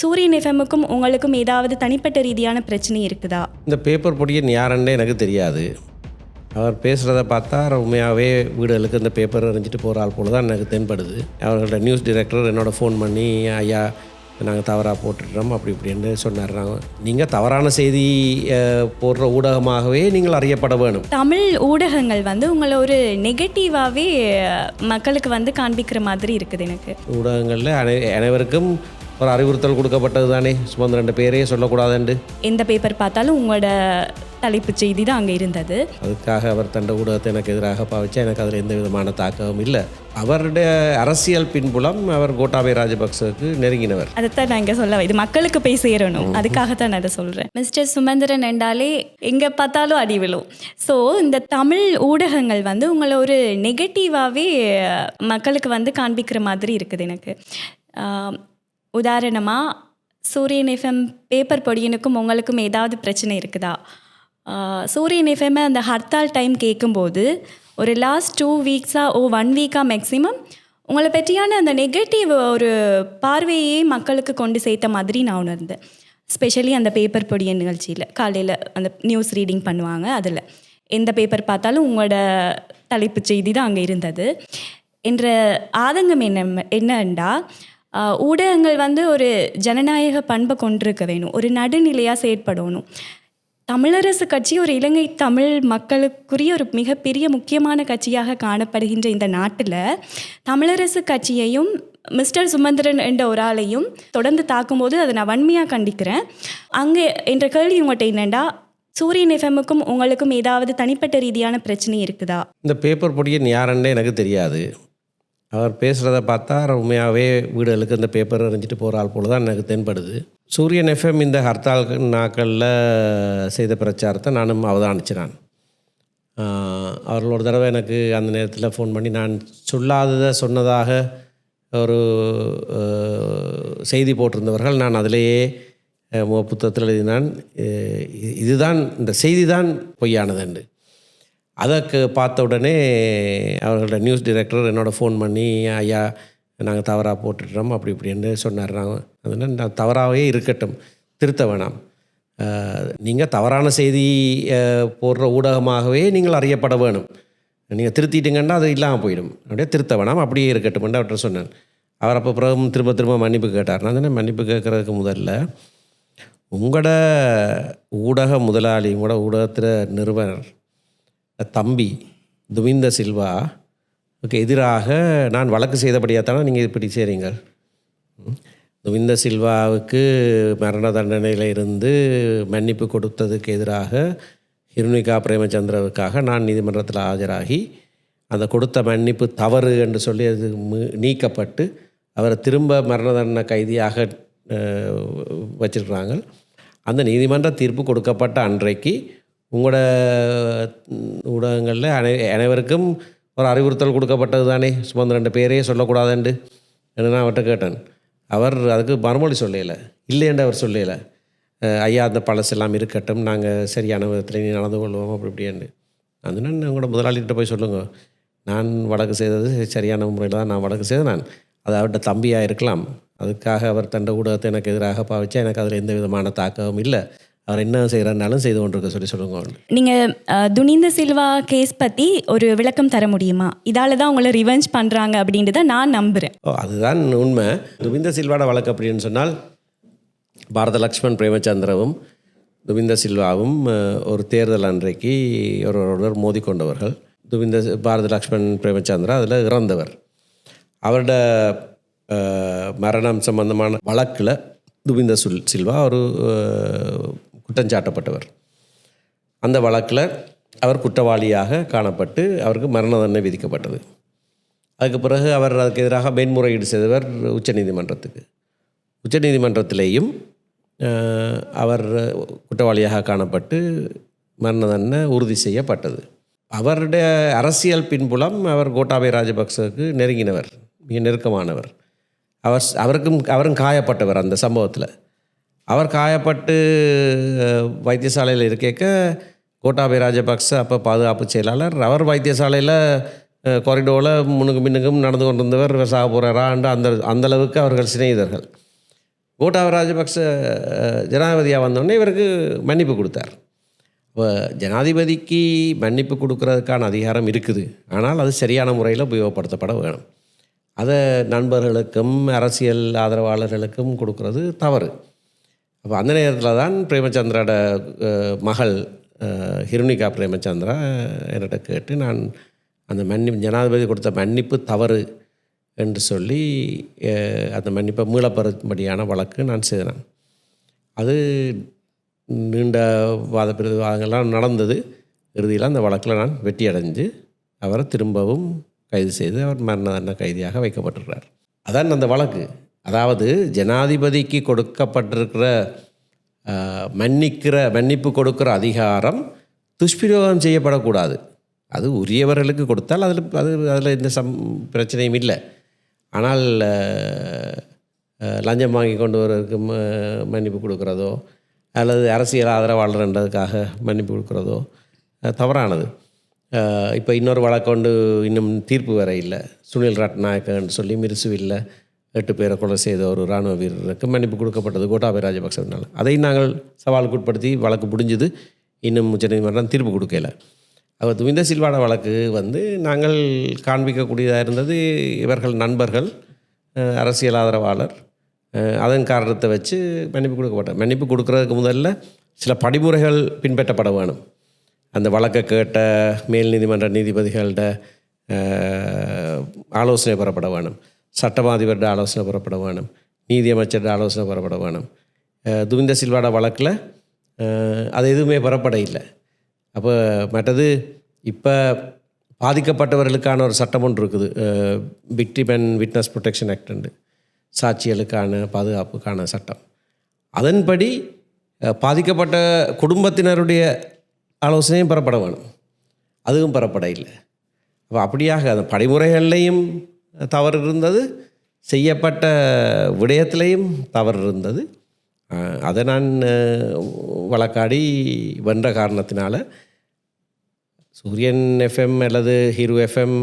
சூரியன் எஃப்எம்முக்கும் உங்களுக்கும் ஏதாவது தனிப்பட்ட ரீதியான பிரச்சனை இருக்குதா? இந்த பேப்பர் பொடியன் யாருன்னே எனக்கு தெரியாது. அவர் பேசுகிறத பார்த்தா உண்மையாகவே வீடுகளுக்கு இந்த பேப்பர் எறிஞ்சிட்டு போகிற ஆள் போல தான் எனக்கு தென்படுது. அவர்களோட நியூஸ் டைரக்டர் என்னோட ஃபோன் பண்ணி ஐயா நாங்கள் தவறாக போட்டுட்டோம் அப்படி இப்படின்னு சொன்னார். நாங்கள் தவறான செய்தி போடுற ஊடகமாகவே நீங்கள் அறியப்பட வேணும். தமிழ் ஊடகங்கள் வந்து உங்களை ஒரு நெகட்டிவாகவே மக்களுக்கு வந்து காண்பிக்கிற மாதிரி இருக்குது எனக்கு. ஊடகங்களில் அனை அனைவருக்கும் ஒரு அறிவுறுத்தல் கொடுக்கப்பட்டது தானே? சுமந்திரன் பேரே சொல்லக்கூடாதுண்டு. எந்த பேப்பர் பார்த்தாலும் உங்களோட தலைப்புச் செய்தி தான் அங்கே இருந்தது. அதுக்காக அவர் தண்ட ஊடகத்தை எனக்கு எதிராக பாவிச்சா எனக்கு அதில் எந்த விதமான தாக்கமும் இல்லை. அவருடைய அரசியல் பின்புலம் அவர் கோட்டாபய ராஜபக்சவுக்கு நெருங்கினவர். அதைத்தான் நான் இங்கே சொல்ல இது மக்களுக்கு போய் சேரணும். அதுக்காகத்தான் நான் அதை சொல்கிறேன் மிஸ்டர் சுமந்திரன் என்றாலே எங்கே பார்த்தாலும் அடி விழும். ஸோ இந்த தமிழ் ஊடகங்கள் வந்து உங்களை ஒரு நெகட்டிவாகவே மக்களுக்கு வந்து காண்பிக்கிற மாதிரி இருக்குது எனக்கு. உதாரணமாக சூரியன் எஃப்எம் பேப்பர் பொடியனுக்கும் உங்களுக்கும் ஏதாவது பிரச்சனை இருக்குதா? சூரியன் எஃப்எம் அந்த ஹர்த்தால் டைம் கேட்கும்போது ஒரு லாஸ்ட் டூ வீக்ஸாக ஓ ஒன் வீக்காக மேக்ஸிமம் உங்களை பற்றியான அந்த நெகட்டிவ் ஒரு பார்வையே மக்களுக்கு கொண்டு சேர்த்த மாதிரி நான் உணர்ந்தேன். ஸ்பெஷலி அந்த பேப்பர் பொடிய நிகழ்ச்சியில் காலையில் அந்த நியூஸ் ரீடிங் பண்ணுவாங்க அதில். எந்த பேப்பர் பார்த்தாலும் உங்களோட தலைப்புச் செய்தி தான் அங்கே இருந்தது. என்ற ஆதங்கம் என்ன என்னண்டா ஊடகங்கள் வந்து ஒரு ஜனநாயக பண்பை கொண்டிருக்க வேணும். ஒரு நடுநிலையாக செயற்படணும். தமிழரசு கட்சி ஒரு இலங்கை தமிழ் மக்களுக்குரிய ஒரு மிகப்பெரிய முக்கியமான கட்சியாக காணப்படுகின்ற இந்த நாட்டில் தமிழரசு கட்சியையும் மிஸ்டர் சுமந்திரன் என்ற ஒரு ஆளையும் தொடர்ந்து தாக்கும்போது அதை நான் வன்மையாக கண்டிக்கிறேன். அங்கே என்ற கேள்வி உங்கள்கிட்ட என்னெண்டா? சூரியன் எஃப்எம்முக்கும் உங்களுக்கும் ஏதாவது தனிப்பட்ட ரீதியான பிரச்சனை இருக்குதா? இந்த பேப்பர் பொடியின் யாருன்னே எனக்கு தெரியாது. அவர் பேசுகிறத பார்த்தா உண்மையாகவே வீடுகளுக்கு இந்த பேப்பர் அறிஞ்சிட்டு போகிற ஆள் போல தான் எனக்கு தென்படுது. சூரியன் எஃப்எம் இந்த ஹர்த்தால் நாட்களில் செய்த பிரச்சாரத்தை நானும் அவதானிச்சினான் ஆஹ் அவர்கள் ஒரு தடவை எனக்கு அந்த நேரத்தில் ஃபோன் பண்ணி நான் சொல்லாததை சொன்னதாக ஒரு செய்தி போட்டிருந்தவர்கள் நான் அதிலேயே புத்தகத்தில் எழுதினான். இது- இதுதான் இந்த செய்தி தான் பொய்யானதுண்டு. அதற்கு பார்த்த உடனே அவர்களோட நியூஸ் டிரெக்டர் என்னோட ஃபோன் பண்ணி ஐயா நாங்கள் தவறாக போட்டுட்டோம் அப்படி இப்படின்னு சொன்னார். நாங்கள் அதனால் நான் தவறாகவே இருக்கட்டும் திருத்த வேணாம். நீங்கள் தவறான செய்தி போடுற ஊடகமாகவே நீங்கள் அறியப்பட வேணும். நீங்கள் திருத்திட்டீங்கன்னா அது இல்லாமல் போயிடும். அப்படியே திருத்த வேணாம் அப்படியே இருக்கட்டும் அவர்கிட்ட சொன்னேன் அவர் அப்போ பிறகு திரும்ப திரும்ப மன்னிப்பு கேட்டார். நான் தானே மன்னிப்பு கேட்குறதுக்கு முதல்ல உங்களோட ஊடக முதலாளி உங்களோட ஊடகத்தில் நிறுவனர் தம்பி துவிந்த சில்வாவுக்கு எதிராக நான் வழக்கு செய்தபடியாக தானே நீங்கள் இப்படி செய்கிறீங்க துவிந்த சில்வாவுக்கு மரண தண்டனையில் இருந்து மன்னிப்பு கொடுத்ததுக்கு எதிராக ஹிருணிகா பிரேமச்சந்திரவுக்காக நான் நீதிமன்றத்தில் ஆஜராகி அந்த கொடுத்த மன்னிப்பு தவறு என்று சொல்லி அது நீக்கப்பட்டு அவரை திரும்ப மரண தண்டனை கைதியாக வச்சிருக்கிறாங்க. அந்த நீதிமன்ற தீர்ப்பு கொடுக்கப்பட்ட அன்றைக்கு உங்களோட ஊடகங்களில் அனை அனைவருக்கும் ஒரு அறிவுறுத்தல் கொடுக்கப்பட்டது தானே? சுமந்த ரெண்டு பேரையே சொல்லக்கூடாதுண்டு. என்று நான் அவர்கிட்ட கேட்டேன். அவர் அதுக்கு மறுமொழி சொல்லலை. இல்லைன்னு அவர் சொல்லலை. ஐயா அந்த பழசெல்லாம் இருக்கட்டும். நாங்கள் சரியான விதத்தில் நீ நடந்து கொள்வோம். அப்படி இப்படின்னு அதனால உங்களோட முதலாளிகிட்ட போய் சொல்லுங்கள் நான் வழக்கு செய்தது சரியான முறையில் தான் நான் வழக்கு செய்தேன் நான். அது அவர்கிட்ட தம்பியாக இருக்கலாம். அதுக்காக அவர் தண்ட ஊடகத்தை எனக்கு எதிராக பாவிச்சா எனக்கு அதில் எந்த விதமான தாக்கமும் இல்லை. அவர் என்ன செய்கிறனாலும் செய்து கொண்டிருக்க சொல்லி சொல்லுங்க நீங்கள் துனிந்த சில்வா கேஸ் பற்றி ஒரு விளக்கம் தர முடியுமா? இதால தான் உங்களை ரிவெஞ்ச் பண்ணுறாங்க அப்படின்றத நான் நம்புகிறேன் அதுதான் உண்மை. துவிந்த சில்வாட வழக்கு அப்படின்னு சொன்னால் பாரத லக்ஷ்மண் பிரேமச்சந்திரவும் துவிந்த சில்வாவும் ஒரு தேர்தல் அன்றைக்கு ஒருவருடன் மோதிக்கொண்டவர்கள். துவிந்த பாரத லக்ஷ்மண் பிரேமச்சந்திரா அதில் இறந்தவர். அவரோட மரணம் சம்பந்தமான வழக்கில் துவிந்த சுல் சில்வா ஒரு குற்றஞ்சாட்டப்பட்டவர். அந்த வழக்கில் அவர் குற்றவாளியாக காணப்பட்டு அவருக்கு மரண தண்டனை விதிக்கப்பட்டது. அதுக்கு பிறகு அவர் அதுக்கு எதிராக மேன்முறையீடு செய்தவர் உச்சநீதிமன்றத்துக்கு. உச்சநீதிமன்றத்திலேயும் அவர் குற்றவாளியாக காணப்பட்டு மரண தண்டனை உறுதி செய்யப்பட்டது. அவருடைய அரசியல் பின்புலம் அவர் கோட்டாபய ராஜபக்சவுக்கு நெருங்கினவர் மிக நெருக்கமானவர். அவர் அவருக்கும் அவரும் காயப்பட்டவர் அந்த சம்பவத்தில். அவர் காயப்பட்டு வைத்தியசாலையில் இருக்கேக்க கோட்டாபய ராஜபக்ச அப்போ பாதுகாப்பு செயலாளர். அவர் வைத்தியசாலையில் காரிடோரில் முன்னுக்கு பின்னுக்கும் நடந்து கொண்டிருந்தவர் சாக போகிறாரான்ற அந்த அந்த அளவுக்கு அவர்கள் சிநேகிதர்கள். கோட்டாபய ராஜபக்ச ஜனாதிபதியாக வந்தோடனே இவருக்கு மன்னிப்பு கொடுத்தார். இப்போ ஜனாதிபதிக்கு மன்னிப்பு கொடுக்கறதுக்கான அதிகாரம் இருக்குது. ஆனால் அது சரியான முறையில் உபயோகப்படுத்தப்பட வேணும். அதை நண்பர்களுக்கும் அரசியல் ஆதரவாளர்களுக்கும் கொடுக்கறது தவறு. அப்போ அந்த நேரத்தில் தான் பிரேமச்சந்திராட மகள் ஹிருணிகா பிரேமச்சந்திரா என்கிட்ட கேட்டு நான் அந்த மன்னி ஜனாதிபதி கொடுத்த மன்னிப்பு தவறு என்று சொல்லி அந்த மன்னிப்பை மீளப்பெறும்படியான வழக்கு நான் செய்தேன். அது நீண்ட வாத பிரதிவாதங்கள்லாம் நடந்தது. இறுதியில் அந்த வழக்கில் நான் வெற்றி அடைஞ்சு அவரை திரும்பவும் கைது செய்து அவர் மரண தண்டனை கைதியாக வைக்கப்பட்டுருக்கிறார். அதான் அந்த வழக்கு. அதாவது ஜனாதிபதிக்கு கொடுக்கப்பட்டிருக்கிற மன்னிக்கிற மன்னிப்பு கொடுக்கிற அதிகாரம் துஷ்பிரயோகம் செய்யப்படக்கூடாது. அது உரியவர்களுக்கு கொடுத்தால் அதில் அது அதில் எந்த சம் பிரச்சனையும் இல்லை. ஆனால் லஞ்சம் வாங்கி கொண்டு வரதுக்கு ம- மன்னிப்பு கொடுக்குறதோ அல்லது அரசியல் ஆதரவாளர்ன்றதுக்காக மன்னிப்பு கொடுக்குறதோ தவறானது. இப்போ இன்னொரு வழக்கொண்டு இன்னும் தீர்ப்பு வர இல்லை. சுனில் ரட்நாயக்கன்னு சொல்லி மிருசுவில் எட்டு பேரை கொலை செய்த ஒரு இராணுவ வீரருக்கு மன்னிப்பு கொடுக்கப்பட்டது கோட்டாபய ராஜபக்சவினால். அதை நாங்கள் சவாலுக்கு உட்படுத்தி வழக்கு புடிஞ்சுது இன்னும் உச்சநீதிமன்றம் தீர்ப்பு கொடுக்கல. அவர் துவிந்த சில்வாட வழக்கு வந்து நாங்கள் காண்பிக்கக்கூடியதாக இருந்தது. இவர்கள் நண்பர்கள் அரசியல் ஆதரவாளர் அதன் காரணத்தை வச்சு மன்னிப்பு கொடுக்கப்பட்ட மன்னிப்பு கொடுக்குறதுக்கு முதல்ல சில படிமுறைகள் பின்பற்றப்பட வேணும். அந்த வழக்கை கேட்ட மேல் நீதிமன்ற நீதிபதிகள்கிட்ட ஆலோசனை பெறப்பட வேணும். சட்டமாதிபர்கிட்ட ஆலோசனை புறப்பட வேணும் நீதியமைச்சர்கிட்ட ஆலோசனை புறப்பட வேணும் துவிந்த சில்வாட வழக்கில் அது எதுவுமே புறப்பட இல்லை அப்போ மற்றது இப்போ பாதிக்கப்பட்டவர்களுக்கான ஒரு சட்டம் ஒன்று இருக்குது victim and witness protection act சாட்சிகளுக்கான பாதுகாப்புக்கான சட்டம் அதன்படி பாதிக்கப்பட்ட குடும்பத்தினருடைய ஆலோசனையும் பெறப்பட வேணும் அதுவும் பெறப்பட இல்லை அப்போ அப்படியாக அந்த படிமுறைகள்லையும் தவறு இருந்தது செய்யப்பட்ட விடயத்திலையும் தவறு இருந்தது அதை நான் வழக்காடி வென்ற காரணத்தினால சூரியன் எஃப்எம் அல்லது ஹீரோ எஃப்எம்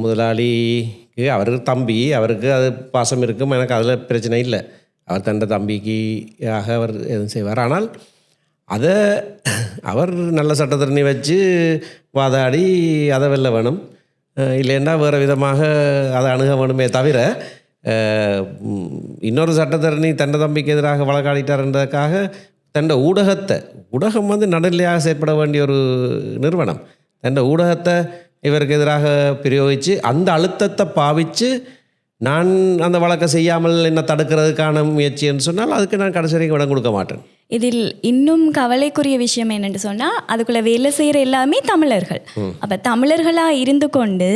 முதலாளிக்கு அவர் தம்பி அவருக்கு அது பாசம் இருக்கும் எனக்கு அதில் பிரச்சனை இல்லை. அவர் தண்ட தம்பிக்கு ஆக அவர் எதுவும் செய்வார். ஆனால் அதை அவர் நல்ல சட்டத்திறனி வச்சு வாதாடி அதை வெல்ல வேணும். இல்லைன்னா வேறு விதமாக அதை அணுக வேணுமே தவிர இன்னொரு சட்டத்தரணி தண்ட தம்பிக்கு எதிராக வழக்காடிட்டார்ன்றதுக்காக தண்ட ஊடகத்தை ஊடகம் வந்து நடுநிலையாக செயற்பட வேண்டிய ஒரு நிறுவனம். தண்ட ஊடகத்தை இவருக்கு எதிராக பிரயோகித்து அந்த அழுத்தத்தை பாவித்து நான் அந்த வழக்கை செய்யாமல் என்ன தடுக்கிறதுக்கான முயற்சின்னு சொன்னால் அதுக்கு நான் கடைசி வரைக்கும் இடம் கொடுக்க மாட்டேன். இதில் இன்னும் கவலைக்குரிய விஷயம் என்னன்னு சொன்னால் அதுக்குள்ளே வேலை செய்கிற எல்லாமே தமிழர்கள். அப்போ தமிழர்களாக இருந்து கொண்டு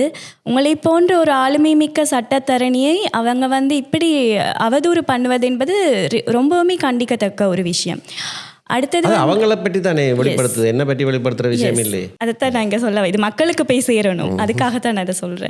உங்களை போன்ற ஒரு ஆளுமை மிக்க சட்டத்தரணியை அவங்க வந்து இப்படி அவதூறு பண்ணுவது என்பது ரொம்பவுமே கண்டிக்கத்தக்க ஒரு விஷயம். அடுத்தது அவங்கள பற்றி தானே வெளிப்படுத்துது? என்ன பற்றி வெளிப்படுத்துகிற விஷயம் இல்லை அதைத்தான் நான் இங்கே சொல்ல இது மக்களுக்கு போய் சேரணும். அதுக்காகத்தான் நான் அதை சொல்கிறேன்